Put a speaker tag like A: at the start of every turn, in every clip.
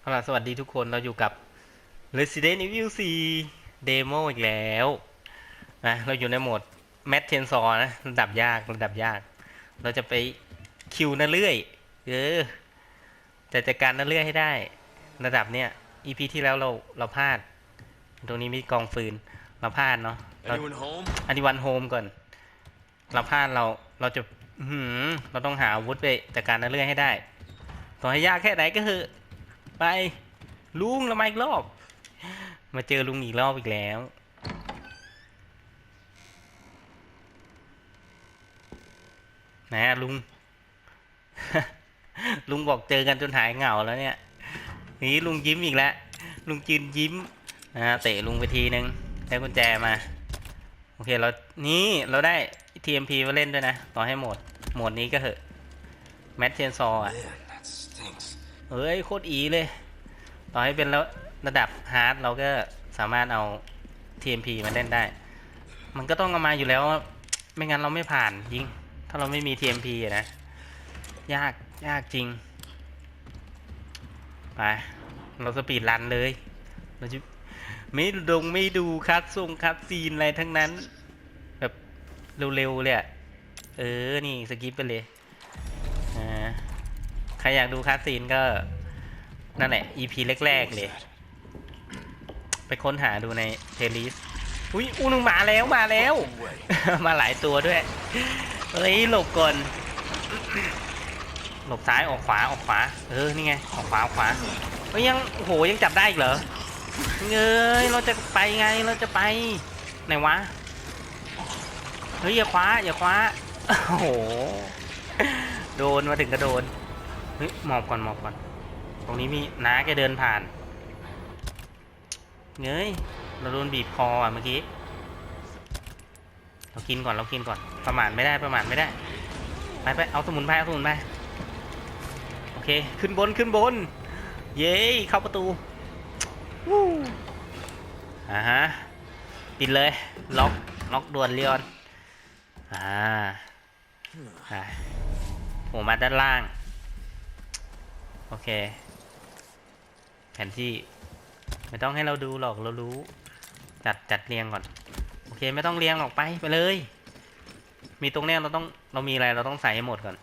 A: เอาล่ะสวัสดีทุกคนเราอยู่กับ Resident Evil 4 Demo อีกแล้วนะเราอยู่ในโหมด m a t เทนซอนะ ระดับยาก ระดับยาก เราจะไปคิวนั่นเรื่อย เออแต่จัดการนั่นเรื่อยให้ได้ ระดับเนี้ย EP ที่แล้วเราเราพลาด ตรงนี้มีกองฟืน เราพลาดเนาะเรา
B: Anyone home?
A: อันนี้วันโฮมก่อน เราพลาดเราเราจะอื้อหือเราต้องหาอาวุธไปจัดการนั่นเรื่อยให้ได้ ต่อให้ยากแค่ไหนก็คือ ไป ลุงเรามาอีกรอบ มาเจอลุงอีกรอบอีกแล้ว นะลุง ลุงบอกเจอกันจนหายเหงาแล้วเนี่ย นี่ลุงยิ้มอีกแล้วลุงจืนยิ้มนะเตะลุงไปทีนึงได้กุญแจมา โอเคเรา นี่เราได้ TMP มาเล่นด้วยนะ ต่อให้หมดโหมดนี้ก็เหอะแมทเทนซออะ เอ้ยโคตรอีเลย ต่อให้เป็นแล้วระดับฮาร์ดเราก็สามารถเอา TMP มาเล่นได้ มันก็ต้องเอามาอยู่แล้ว ไม่งั้นเราไม่ผ่านยิง ถ้าเราไม่มี TMP นะ ยากยากจริง ไป เราสปีดรันเลย เราจะไม่ดงไม่ดูคัดทรงคัดซีนอะไรทั้งนั้น แบบเร็วๆเลยอะเออ นี่สกิปไปเลย ใครอยากดูคัสซีนก็ นั่นแหละ EP แรกๆเลย ไปค้นหาดูในเทลิสอุ้ยอูนึงมาแล้วมาแล้ว มาหลายตัวด้วยเฮ้ยหลบก่อนหลบซ้ายออกขวาออกขวา เออนี่ไงออกขวาออกขวาเฮ้ยยังโอ้โหยังจับได้อีกเหรอเงยเราจะไปไงเราจะไปไหนวะเฮ้ยอย่าคว้าอย่าคว้าโอ้โหโดนมาถึงก็โดน เฮ้ยหมอบก่อนหมอบก่อน ตรงนี้มีน้าแกเดินผ่าน เงยเราโดนบีบคออะเมื่อกี้ เรากินก่อนเรากินก่อน ประมาทไม่ได้ประมาทไม่ได้ ไปไปเอาสมุนไพรเอาสมุนไพรโอเค ขึ้นบนขึ้นบน เย้เข้าประตูวู้อ่าฮะปิดเลย ล็อกล็อกด่วนเรียนอ่าไปโผล่มาด้านล่าง โอเค แผนที่ ไม่ต้องให้เราดูหรอกเรารู้ จัดจัดเรียงก่อน โอเค ไม่ต้องเรียงหรอกไปไปเลย มีตรงเนี้ยเราต้องเรามีอะไรเราต้องใส่ให้หมดก่อน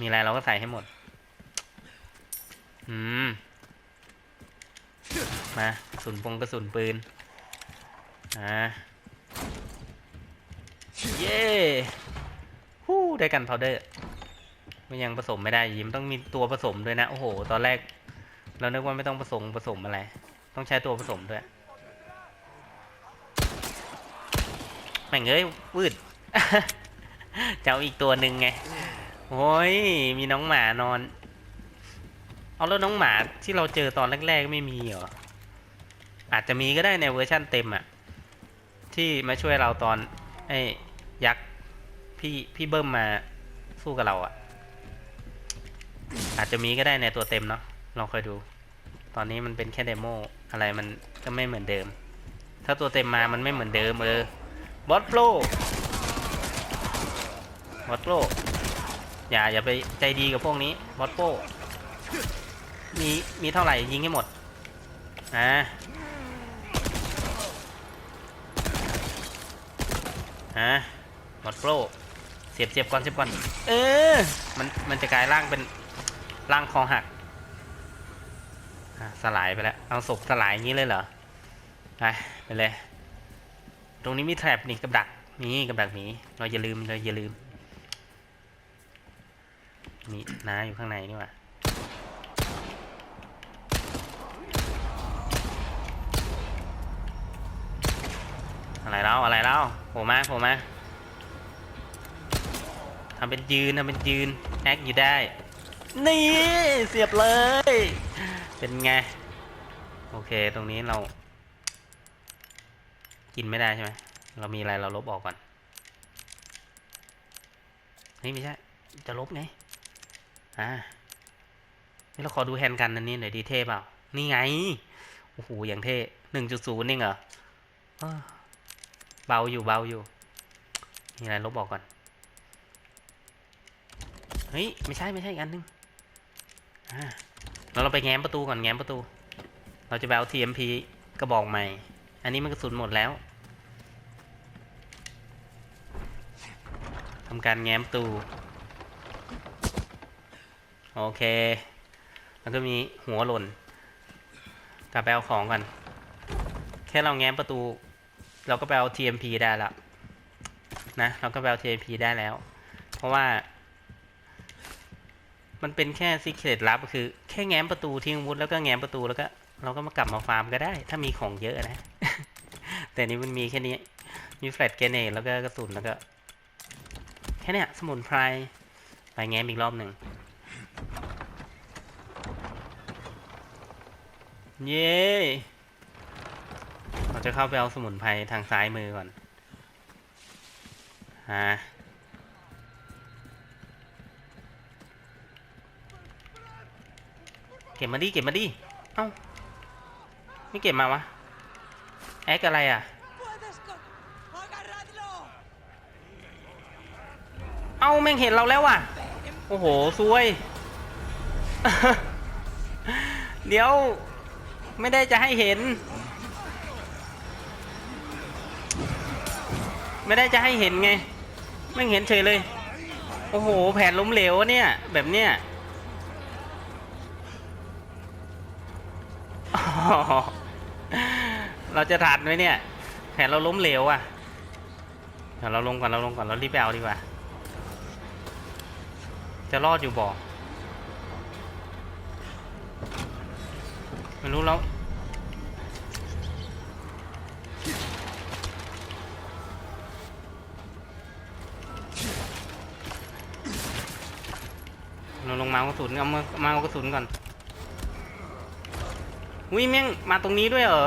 A: มีอะไรเราก็ใส่ให้หมด อืม มาสุนปงกระสุนปืน อ่า เย้ ฮู้ได้กันพาวเดอร์มันยังผสมไม่ได้ยิ้มต้องมีตัวผสมด้วยนะ โอ้โห ตอนแรก เรานึกว่าไม่ต้องผสมผสมอะไร ต้องใช้ตัวผสมด้วย แม่งเอ้ยวืดจะเอาอีกตัวหนึ่งไงโอ้ยมีน้องหมานอน เอาแล้วน้องหมาที่เราเจอตอนแรกๆไม่มีเหรอ อาจจะมีก็ได้ในเวอร์ชั่นเต็มอะที่มาช่วยเราตอนไอ้ยักษ์ พี่พี่เบิ้มมาสู้กับเราอะอาจจะมีก็ได้ในตัวเต็มเนาะลองคอยดู ตอนนี้มันเป็นแค่เดโมอะไรมันก็ไม่เหมือนเดิม ถ้าตัวเต็มมามันไม่เหมือนเดิมเออบอสโปรบอสโปรอย่าอย่าไปใจดีกับพวกนี้บอสโปรมีมีเท่าไหร่ยิงให้หมดอ่าอ่าบอสโปร เสียบเสียบก่อนเสียบก่อน เออ มันมันจะกลายร่างเป็นร่างคอหักอะสลายไปแล้ว เอาศพสลายอย่างนี้เลยเหรอ ไปไปเลย ตรงนี้มีแทรปนี่กับดักนี่กับดักหมีเราอย่าลืมเราอย่าลืมมีน้าอยู่ข้างในนี่หว่าอะไรแล้วอะไรแล้วโผล่มาโผล่มา ทำเป็นยืนทำเป็นยืนแอคอยู่ได้ นี่เสียบเลย เป็นไง โอเคตรงนี้เรา กินไม่ได้ใช่ไหมเรามีอะไรเราลบออกก่อนเฮ้ยไม่ใช่ จะลบไง อ่า นี่เราขอดูแฮนด์กันอันนี้หน่อยดีเท่เปล่า นี่ไง โอ้โห อย่างเท่หนึ่งจุดศูนย์นี่เหรอเออเบาอยู่เบาอยู่ มีอะไรลบออกก่อน เฮ้ย ไม่ใช่ไม่ใช่อีกอันนึงอ่าแล้วเราไปแง้มประตูก่อนแง้มประตู เราจะไปเอา TMP กระบอกใหม่ อันนี้มันกระสุนหมดแล้วทำการแง้มประตู โอเค แล้วก็มีหัวหล่น กลับไปเอาของกันแค่เราแง้มประตู เราก็ไปเอา TMP ได้แล้วนะ เราก็ไปเอา TMP ได้แล้ว เพราะว่า มันเป็นแค่ซีเครตลับก็คือ แค่แง้มประตูทิ้งวุธแล้วก็แง้มประตูแล้วก็ เราก็มากลับมาฟาร์มก็ได้ ถ้ามีของเยอะนะ แต่นี้มันมีแค่นี้ มีแฟลตเกเนตแล้วก็กระสุนแล้วก็แค่นี้สมุนไพรไปแง้มอีกรอบหนึ่งเย้เราจะเข้าไปเอาสมุนไพรทางซ้ายมือก่อนฮะ ก็บมาดิเก็บมาดิเอ้าไม่เก็บมาวะแอคอะไรอะ
B: ¡Puedes con... ¡Agarradlo!
A: เอ้าแม่งเห็นเราแล้วอะโอ้โหซวย เดี๋ยวไม่ได้จะให้เห็น ไม่ได้จะให้เห็นไงไม่งเห็นเฉยเลย โอ้โห แผนล้มเหลวอะเนี่ย แบบเนี้ย อ๋อ เราจะทันไหมเนี่ยแผนเราล้มเหลวอะเดี๋ยวเราลงก่อนเราลงก่อนเรารีบไปเอาดีกว่า จะรอดอยู่บ่ไม่รู้แล้วเราลงมาเอากระสุนเอามามาเอากระสุนก่อน วิแม่งมาตรงนี้ด้วยเหรอ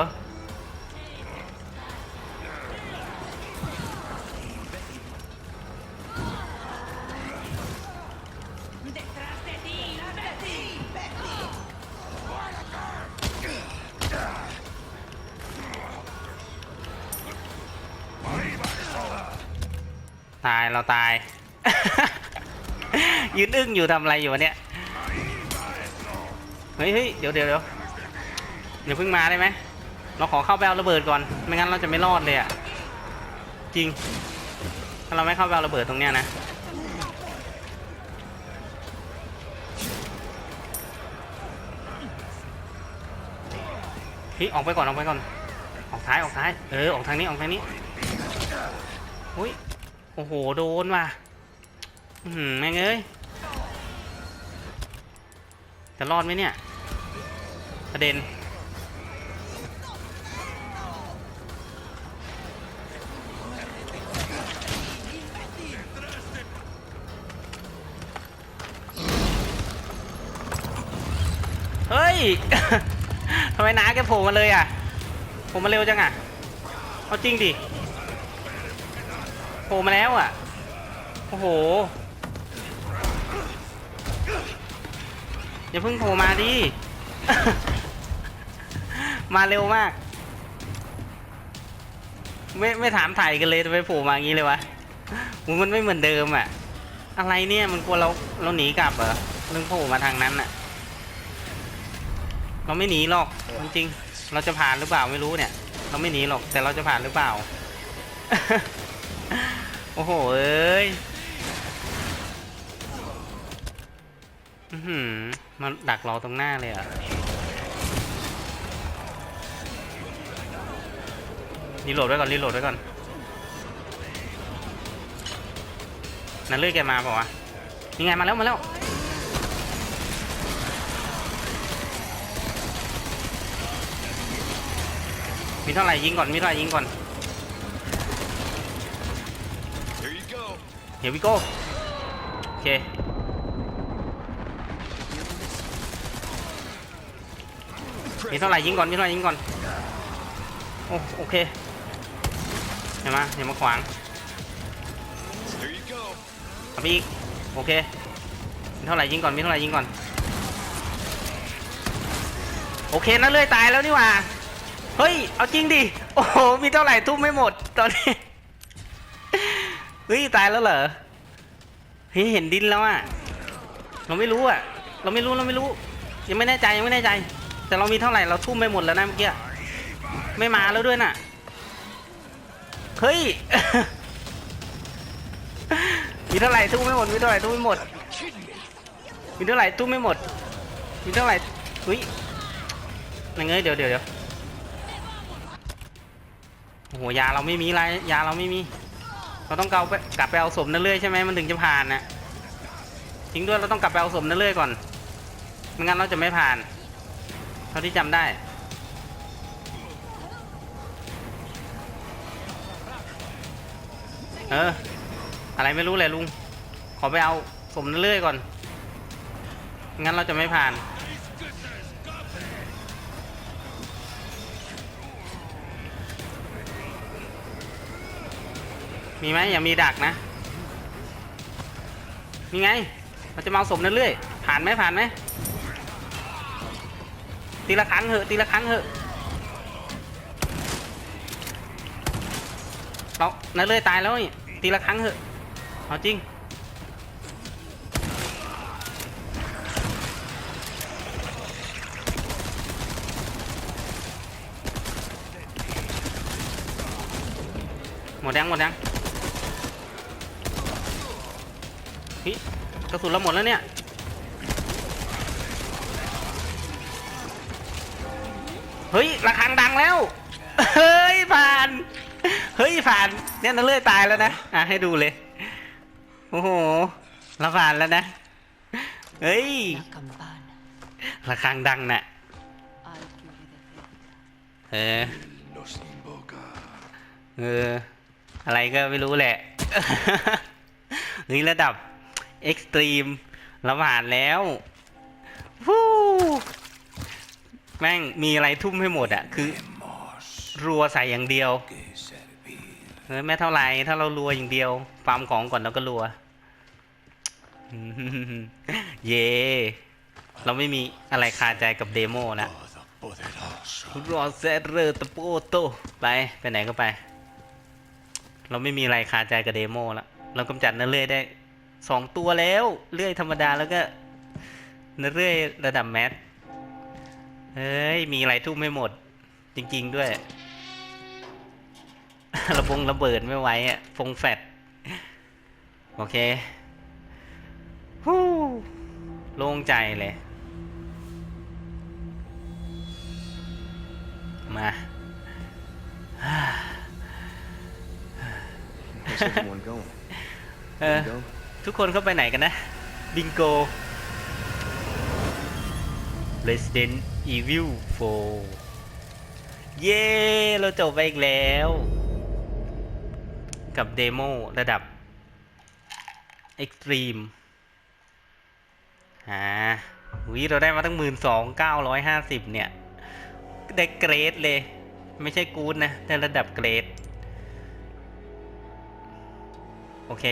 A: ตาย เราตาย ยืนอึ้งอยู่ทำอะไรอยู่วะเนี่ย เฮ้ยเฮ้ยเดี๋ยวเดี๋ยวเดี๋ยว เดี๋ยวเพิ่งมาได้ไหม เราขอเข้าไปเอาระเบิดก่อน ไม่งั้นเราจะไม่รอดเลยอะจริง ถ้าเราไม่เข้าไปเอาระเบิดตรงเนี้ยนะ พี่ออกไปก่อนออกไปก่อน ออกท้ายออกท้าย เออออกทางนี้ออกทางนี้ อุ้ย โอ้โหโดนว่ะอือหือแม่งเอ้ย จะรอดไหมเนี่ย ประเด็น เฮ้ย ทำไมน้าแกโผล่มาเลยอะโผล่มาเร็วจังอะ เอาจริงดิ โผล่มาแล้วอะ โอ้โห อย่าเพิ่งโผล่มาดิ มาเร็วมาก ไม่ไม่ถามถ่ายกันเลยทำไมโผล่มาอย่างนี้เลยวะมันมันไม่เหมือนเดิมอะ อะไรเนี่ยมันกลัวเราเราหนีกลับเหรอเรื่องโผล่มาทางนั้นอะ เราไม่หนีหรอกจริงๆเราจะผ่านหรือเปล่าไม่รู้เนี่ย เราไม่หนีหรอกแต่เราจะผ่านหรือเปล่า โอ้โหเอ้ยอือหือมาดักเราตรงหน้าเลยอะรีโหลดไว้ก่อนรีโหลดไว้ก่อนนั่นเลื่อยแกมาเปล่าวะยังไงมาแล้วมาแล้ว มีเท่าไหร่ยิงก่อนมีเท่าไหร่ยิงก่อน
C: Here you go.
A: เฮียวิโก้โอเคมีเท่าไหร่ยิงก่อนมีเท่าไหร่ยิงก่อนโอ้โอเคอย่ามาอย่ามาขวาง
C: Here you go.
A: เอาไปอีกโอเคมีเท่าไหร่ยิงก่อนมีเท่าไหร่ยิงก่อน โอเคนั่นเลยตายแล้วนี่หว่า เฮ้ย เอาจริงดิ โอ้โห มีเท่าไหร่ทุ่มไม่หมดตอนนี้ เฮ้ย ตายแล้วเหรอ เฮ้ย เห็นดินแล้วอะ เราไม่รู้อะ เราไม่รู้ เราไม่รู้ ยังไม่แน่ใจ ยังไม่แน่ใจ แต่เรามีเท่าไหร่ เราทุ่มไปหมดแล้วนะเมื่อกี้ ไม่มาแล้วด้วยน่ะ เฮ้ย มีเท่าไหร่ทุ่มไม่หมด มีเท่าไหร่ทุ่มไม่หมด มีเท่าไหร่ทุ่มไม่หมด มีเท่าไหร่อุ้ยยังไงเดี๋ยวเดี๋ยวเดี๋ยว โอ้โหยาเราไม่มีไรยาเราไม่มี เราต้องเกาไปกลับไปเอาสมนั่นเรื่อยใช่ไหมมันถึงจะผ่านนะทิ้งด้วยเราต้องกลับไปเอาสมนั่นเรื่อยก่อนไม่งั้นเราจะไม่ผ่าน เท่าที่จำได้เอออะไรไม่รู้เลยลุง ขอไปเอาสมนั่นเรื่อยก่อนไม่งั้นเราจะไม่ผ่าน มีไหมอย่ามีดักนะ มีไงเราจะมาสมนั่นเรื่อยผ่านไหมผ่านไหมตีละครั้งเหอะตีละครั้งเหอะเรานั่นเรื่อยตายแล้วนี่ตีละครั้งเหอะเอาจริงหมดยังหมดยัง เฮ้ยกระสุนเราหมดแล้วเนี่ย เฮ้ยระฆังดังแล้ว เฮ้ยผ่าน เฮ้ยผ่าน เนี่ยนั่นเลื่อยตายแล้วนะ อะให้ดูเลย โอ้โหเราผ่านแล้วนะ เฮ้ยระฆังดังน่ะ เออ เออ อะไรก็ไม่รู้แหละ นี่ระดับ เอ็กซ์ตรีมราผ่านแล้วฟู้แม่งมีอะไรทุ่มให้หมดอะคือ รัวใส่อย่างเดียว
C: que servir.
A: เออแม่เท่าไหรถ้าเรารัวอย่างเดียวฟาร์มของก่อนเราก็รัว เย่เราไม่มีอะไรคาใจกับเดโมแล้วรอเซเรอร์ตะโปโตไปไปไหนก็ไป เราไม่มีอะไรคาใจกับเดโมแล้วเรากำจัดนื้อเลื่อยได้ สองตัวแล้ว เลื่อยธรรมดาแล้วก็เนื้อเลื่อยระดับแมสเฮ้ย มีอะไรทุ่มไม่หมด จริง ๆ ด้วย ระบงระเบิดไม่ไหวอะฟงแฟดโอเคฮู้โล่งใจเลย มาเออ ทุกคนเข้าไปไหนกันนะ บิงโก Resident Evil 4 เย้ เราจบไปอีกแล้ว กับเดโมระดับ Extreme อ่าวิเราได้มาตั้งหมื่นสองเก้าร้อยห้าสิบเนี่ย ได้เกรดเลย ไม่ใช่กูดนะ ได้ระดับเกรด โอเค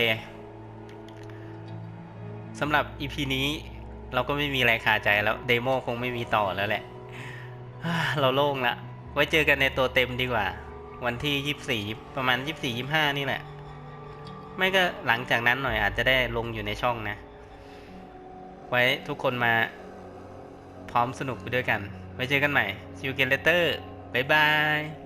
A: สำหรับ EP นี้เราก็ไม่มีอะไรคาใจแล้วเดโมคงไม่มีต่อแล้วแหละ เราโล่งละไว้เจอกันในตัวเต็มดีกว่า วันที่ 24 ประมาณ 24 25 นี่แหละ ไม่ก็หลังจากนั้นหน่อยอาจจะได้ลงอยู่ในช่องนะ ไว้ทุกคนมาพร้อมสนุกไปด้วยกัน ไว้เจอกันใหม่ See you again later บ๊ายบาย